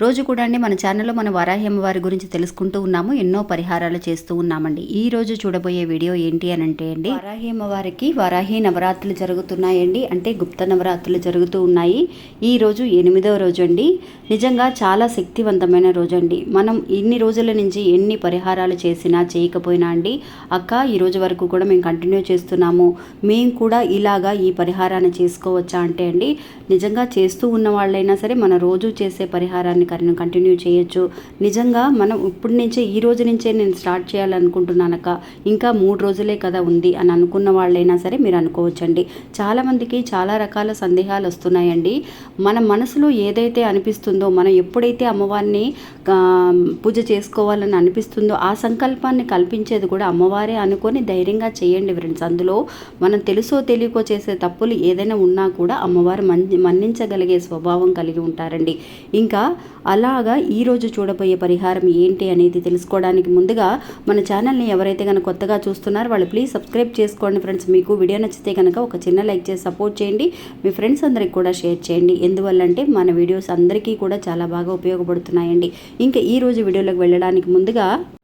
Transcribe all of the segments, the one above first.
రోజు కూడా అండి మన ఛానల్లో మన వరాహి అమ్మవారి గురించి తెలుసుకుంటూ ఉన్నాము. ఎన్నో పరిహారాలు చేస్తూ ఉన్నామండి. ఈ రోజు చూడబోయే వీడియో ఏంటి అని అంటే అండి వరాహి అమ్మవారికి వరాహి నవరాత్రులు జరుగుతున్నాయండి. అంటే గుప్త నవరాత్రులు జరుగుతూ ఉన్నాయి. ఈ రోజు ఎనిమిదవ రోజు అండి నిజంగా చాలా శక్తివంతమైన రోజు అండి మనం ఇన్ని రోజుల నుంచి ఎన్ని పరిహారాలు చేసినా చేయకపోయినా అండి అక్క ఈ రోజు వరకు కూడా మేము కంటిన్యూ చేస్తున్నాము. మేము కూడా ఇలాగా ఈ పరిహారాన్ని చేసుకోవచ్చా అంటే అండి నిజంగా చేస్తూ ఉన్న వాళ్ళైనా సరే మన రోజు చేసే పరిహారాన్ని కన్- కంటిన్యూ చేయొచ్చు. నిజంగా మనం ఇప్పటి నుంచే ఈ రోజు నుంచే నేను స్టార్ట్ చేయాలనుకుంటున్నానక్క ఇంకా మూడు రోజులే కదా ఉంది అని అనుకున్న వాళ్ళైనా సరే మీరు అనుకోవచ్చండి. చాలామందికి చాలా రకాల సందేహాలు వస్తున్నాయండి. మన మనసులో ఏదైతే అనిపిస్తుందో మనం ఎప్పుడైతే అమ్మవారిని పూజ చేసుకోవాలని అనిపిస్తుందో ఆ సంకల్పాన్ని కల్పించేది కూడా అమ్మవారే అనుకొని ధైర్యంగా చేయండి ఫ్రెండ్స్. అందులో మనం తెలుసో తెలియకో చేసే తప్పులు ఏదైనా ఉన్నా కూడా అమ్మవారు మన్ మన్నించగలిగే స్వభావం కలిగి ఉంటారండి. ఇంకా అలాగా ఈరోజు చూడబోయే పరిహారం ఏంటి అనేది తెలుసుకోవడానికి ముందుగా మన ఛానల్ని ఎవరైతే కనుక కొత్తగా చూస్తున్నారో వాళ్ళు ప్లీజ్ సబ్స్క్రైబ్ చేసుకోండి ఫ్రెండ్స్. మీకు వీడియో నచ్చితే కనుక ఒక చిన్న లైక్ చేసి సపోర్ట్ చేయండి. మీ ఫ్రెండ్స్ అందరికి కూడా షేర్ చేయండి. ఎందువల్లంటే మన వీడియోస్ అందరికీ కూడా చాలా బాగా ఉపయోగపడుతున్నాయండి. ఇంకా ఈ రోజు వీడియోలోకి వెళ్ళడానికి ముందుగా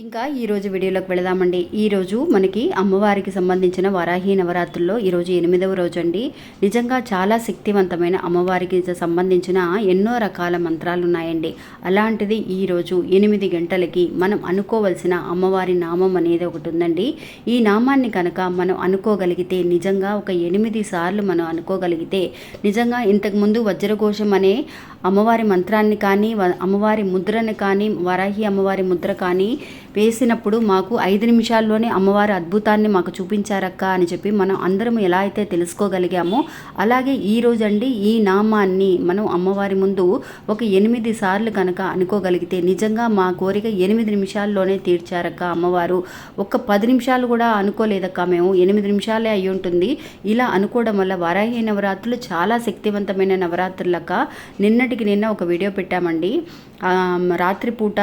ఇంకా ఈరోజు వీడియోలోకి వెళదామండి. ఈరోజు మనకి అమ్మవారికి సంబంధించిన వరాహి నవరాత్రుల్లో ఈరోజు ఎనిమిదవ రోజు అండి నిజంగా చాలా శక్తివంతమైన అమ్మవారికి సంబంధించిన ఎన్నో రకాల మంత్రాలు ఉన్నాయండి. అలాంటిది ఈరోజు ఎనిమిది గంటలకి మనం అనుకోవలసిన అమ్మవారి నామం అనేది ఒకటి ఉందండి. ఈ నామాన్ని కనుక మనం అనుకోగలిగితే నిజంగా ఒక ఎనిమిది సార్లు మనం అనుకోగలిగితే నిజంగా ఇంతకుముందు వజ్రఘోషం అనే అమ్మవారి మంత్రాన్ని కానీ అమ్మవారి ముద్రని కానీ వరాహి అమ్మవారి ముద్ర కానీ వేసినప్పుడు మాకు ఐదు నిమిషాల్లోనే అమ్మవారి అద్భుతాన్ని మాకు చూపించారక్క అని చెప్పి మనం అందరం ఎలా అయితే తెలుసుకోగలిగామో అలాగే ఈ రోజండి ఈ నామాన్ని మనం అమ్మవారి ముందు ఒక ఎనిమిది సార్లు కనుక అనుకోగలిగితే నిజంగా మా కోరిక ఎనిమిది నిమిషాల్లోనే తీర్చారక్క అమ్మవారు. ఒక్క పది నిమిషాలు కూడా అనుకోలేదక్క మేము. ఎనిమిది నిమిషాలే అయి ఉంటుంది. ఇలా అనుకోవడం వల్ల వరాహి నవరాత్రులు చాలా శక్తివంతమైన నవరాత్రులక్క. నిన్నటికి నిన్న ఒక వీడియో పెట్టామండి. రాత్రిపూట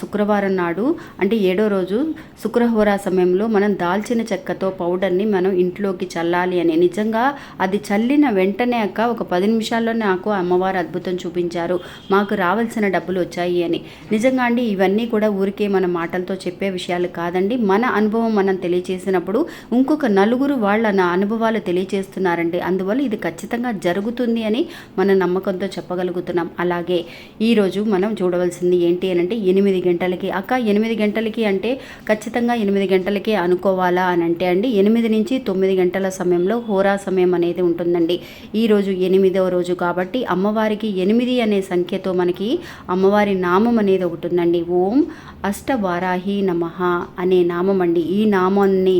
శుక్రవారం నాడు అంటే ఏడో రోజు శుక్రహోరా సమయంలో మనం దాల్చిన చెక్కతో పౌడర్ని మనం ఇంట్లోకి చల్లాలి అని. నిజంగా అది చల్లిన వెంటనే అక్క ఒక పది నిమిషాల్లో నాకు అమ్మవారు అద్భుతం చూపించారు. మాకు రావాల్సిన డబ్బులు వచ్చాయి అని. నిజంగా అండి ఇవన్నీ కూడా ఊరికే మన మాటలతో చెప్పే విషయాలు కాదండి. మన అనుభవం మనం తెలియచేసినప్పుడు ఇంకొక నలుగురు వాళ్ళ నా అనుభవాలు తెలియచేస్తున్నారండి. అందువల్ల ఇది ఖచ్చితంగా జరుగుతుంది అని మన నమ్మకంతో చెప్పగలుగుతున్నాం. అలాగే ఈరోజు మనం చూడవలసింది ఏంటి అని అంటే ఎనిమిది గంటలకి. అక్క ఎనిమిది గంటలకి అంటే ఖచ్చితంగా ఎనిమిది గంటలకి అనుకోవాలా అని అంటే అండి ఎనిమిది నుంచి తొమ్మిది గంటల సమయంలో హోరా సమయం అనేది ఉంటుందండి. ఈరోజు ఎనిమిదవ రోజు కాబట్టి అమ్మవారికి ఎనిమిది అనే సంఖ్యతో మనకి అమ్మవారి నామం అనేది ఒకటి ఉందండి. ఓం అష్టవారాహి నమః అనే నామం అండి. ఈ నామాన్ని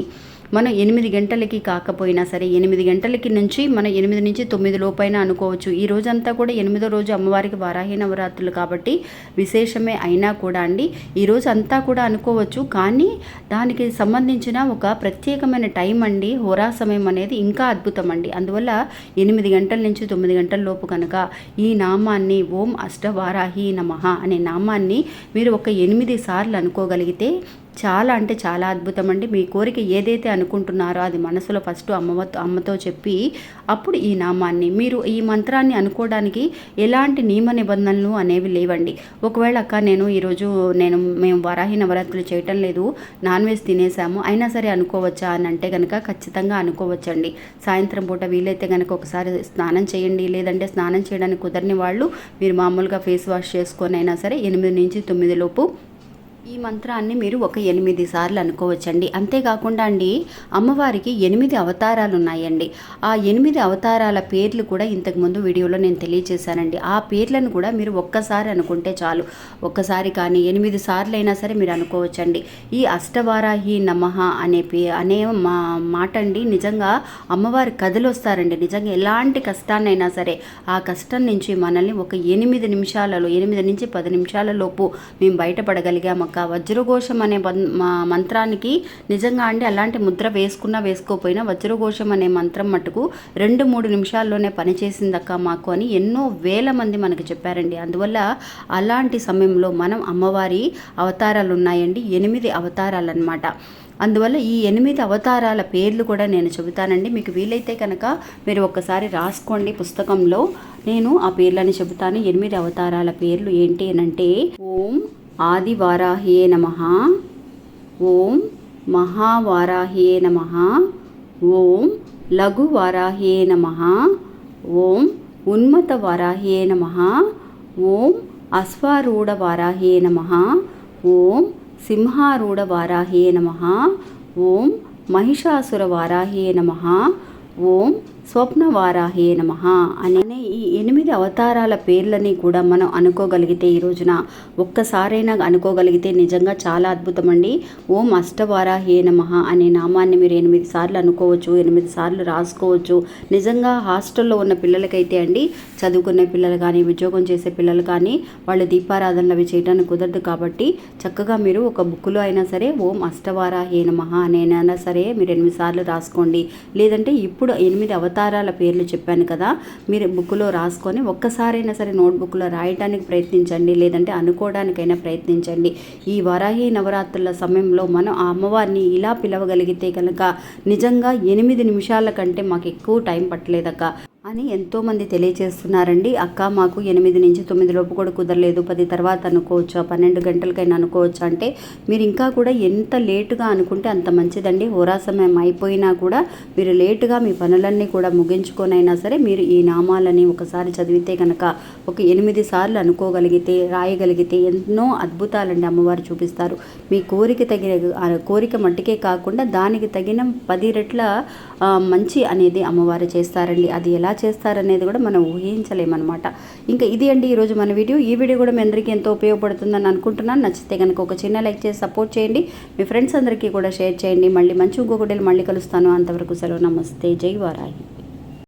మనం ఎనిమిది గంటలకి కాకపోయినా సరే ఎనిమిది గంటలకి నుంచి మనం ఎనిమిది నుంచి తొమ్మిది లోపైన అనుకోవచ్చు. ఈ రోజంతా కూడా ఎనిమిదో రోజు అమ్మవారికి వారాహి నవరాత్రులు కాబట్టి విశేషమే అయినా కూడా అండి. ఈ రోజు అంతా కూడా అనుకోవచ్చు. కానీ దానికి సంబంధించిన ఒక ప్రత్యేకమైన టైం అండి. హోరా సమయం అనేది ఇంకా అద్భుతం అండి. అందువల్ల ఎనిమిది గంటల నుంచి తొమ్మిది గంటల లోపు కనుక ఈ నామాన్ని ఓం అష్టవారాహి నమః అనే నామాన్ని మీరు ఒక ఎనిమిది సార్లు అనుకోగలిగితే చాలా అంటే చాలా అద్భుతం అండి మీ కోరిక ఏదైతే అనుకుంటున్నారో అది మనసులో ఫస్ట్ అమ్మవతో అమ్మతో చెప్పి అప్పుడు ఈ నామాన్ని మీరు ఈ మంత్రాన్ని అనుకోవడానికి ఎలాంటి నియమ నిబంధనలు అనేవి లేవండి. ఒకవేళ అక్క నేను ఈరోజు నేను మేము వరాహి నవరాత్రులు చేయటం లేదు నాన్ వెజ్ తినేసాము అయినా సరే అనుకోవచ్చా అని అంటే కనుక ఖచ్చితంగా అనుకోవచ్చండి. సాయంత్రం పూట వీలైతే కనుక ఒకసారి స్నానం చేయండి. లేదంటే స్నానం చేయడానికి కుదరని వాళ్ళు మీరు మామూలుగా ఫేస్ వాష్ చేసుకొని అయినా సరే ఎనిమిది నుంచి తొమ్మిది లోపు ఈ మంత్రాన్ని మీరు ఒక ఎనిమిది సార్లు అనుకోవచ్చండి. అంతేకాకుండా అండి అమ్మవారికి ఎనిమిది అవతారాలు ఉన్నాయండి ఆ ఎనిమిది అవతారాల పేర్లు కూడా ఇంతకుముందు వీడియోలో నేను తెలియజేశానండి ఆ పేర్లను కూడా మీరు ఒక్కసారి అనుకుంటే చాలు. ఒక్కసారి కానీ ఎనిమిది సార్లు అయినా సరే మీరు అనుకోవచ్చండి. ఈ అష్టవారాహి నమః అనే పే అనే మా మాట అండి నిజంగా అమ్మవారి కథలు వస్తారండి నిజంగా ఎలాంటి కష్టాన్నైనా సరే ఆ కష్టం నుంచి మనల్ని ఒక ఎనిమిది నిమిషాలలో ఎనిమిది నుంచి పది నిమిషాల లోపు మేము బయటపడగలిగాము యొక్క వజ్రఘోషం అనే మా మంత్రానికి నిజంగా అండి అలాంటి ముద్ర వేసుకున్నా వేసుకోపోయినా వజ్రఘోషం అనే మంత్రం మటుకు రెండు మూడు నిమిషాల్లోనే పనిచేసిందక్క మాకు అని ఎన్నో వేల మంది మనకు చెప్పారండి. అందువల్ల అలాంటి సమయంలో మనం అమ్మవారి అవతారాలు ఉన్నాయండి ఎనిమిది అవతారాలు అన్నమాట అందువల్ల ఈ ఎనిమిది అవతారాల పేర్లు కూడా నేను చెబుతానండి. మీకు వీలైతే కనుక మీరు ఒక్కసారి రాసుకోండి పుస్తకంలో. నేను ఆ పేర్లని చెబుతాను. ఎనిమిది అవతారాల పేర్లు ఏంటి అని అంటే ఓం ఆదివారాహియే నమ. ఓం మహావారాహియే నమ. ఓం లఘువారాహియే నమ. ఓం ఉన్మత వారాహ్యే నమ. ఓం అశ్వారూఢ వారాహ్యే నమ. ఓం సింహారూఢ వారాహ్యే నమ. ఓం మహిషాసుర వారాహ్యే నమ. ఓం స్వప్నవారాహే నమ అనే ఈ ఎనిమిది అవతారాల పేర్లని కూడా మనం అనుకోగలిగితే ఈ రోజున ఒక్కసారైనా అనుకోగలిగితే నిజంగా చాలా అద్భుతం అండి ఓం అష్టవారాహే నమ అనే నామాన్ని మీరు ఎనిమిది సార్లు అనుకోవచ్చు ఎనిమిది సార్లు రాసుకోవచ్చు. నిజంగా హాస్టల్లో ఉన్న పిల్లలకైతే అండి చదువుకునే పిల్లలు కానీ ఉద్యోగం చేసే పిల్లలు కానీ వాళ్ళు దీపారాధనలు అవి చేయడానికి కుదరదు కాబట్టి చక్కగా మీరు ఒక బుక్లో అయినా సరే ఓం అష్టవారాహే నమ అనేనైనా సరే మీరు ఎనిమిది సార్లు రాసుకోండి. లేదంటే ఇప్పుడు ఎనిమిది అవతారాలు పేర్లు చెప్పాను కదా మీరు బుక్లో రాసుకొని ఒక్కసారైనా సరే నోట్బుక్లో రాయడానికి ప్రయత్నించండి లేదంటే అనుకోవడానికైనా ప్రయత్నించండి. ఈ వరాహి నవరాత్రుల సమయంలో మనం ఆ అమ్మవారిని ఇలా పిలవగలిగితే కనుక నిజంగా ఎనిమిది నిమిషాల కంటే మాకు ఎక్కువ టైం పట్టలేదక్క. అని ఎంతోమంది తెలియజేస్తున్నారండి అక్క మాకు ఎనిమిది నుంచి తొమ్మిది లోపు కూడా కుదరలేదు. పది తర్వాత అనుకోవచ్చా? పన్నెండు గంటలకైనా అనుకోవచ్చు? అంటే మీరు ఇంకా కూడా ఎంత లేటుగా అనుకుంటే అంత మంచిదండి. హోరా సమయం అయిపోయినా కూడా మీరు లేటుగా మీ పనులన్నీ కూడా ముగించుకొనైనా సరే మీరు ఈ నామాలని ఒకసారి చదివితే కనుక ఒక ఎనిమిది సార్లు అనుకోగలిగితే రాయగలిగితే ఎన్నో అద్భుతాలండి అమ్మవారు చూపిస్తారు. మీ కోరిక తగిన కోరిక మట్టికే కాకుండా దానికి తగిన పది రెట్ల మంచి అనేది అమ్మవారు చేస్తారండి. అది ఎలా చేస్తారనేది కూడా మనం ఊహించలేమన్నమాట. ఇంకా ఇది అండి ఈరోజు మన వీడియో. ఈ వీడియో కూడా మీ అందరికీ ఎంతో ఉపయోగపడుతుందని అనుకుంటున్నాను. నచ్చితే కనుక ఒక చిన్న లైక్ చేసి సపోర్ట్ చేయండి. మీ ఫ్రెండ్స్ అందరికీ కూడా షేర్ చేయండి. మళ్ళీ మంచి ఇంకొకటి మళ్ళీ కలుస్తాను. అంతవరకు సెలవు. నమస్తే. జై వారాయి.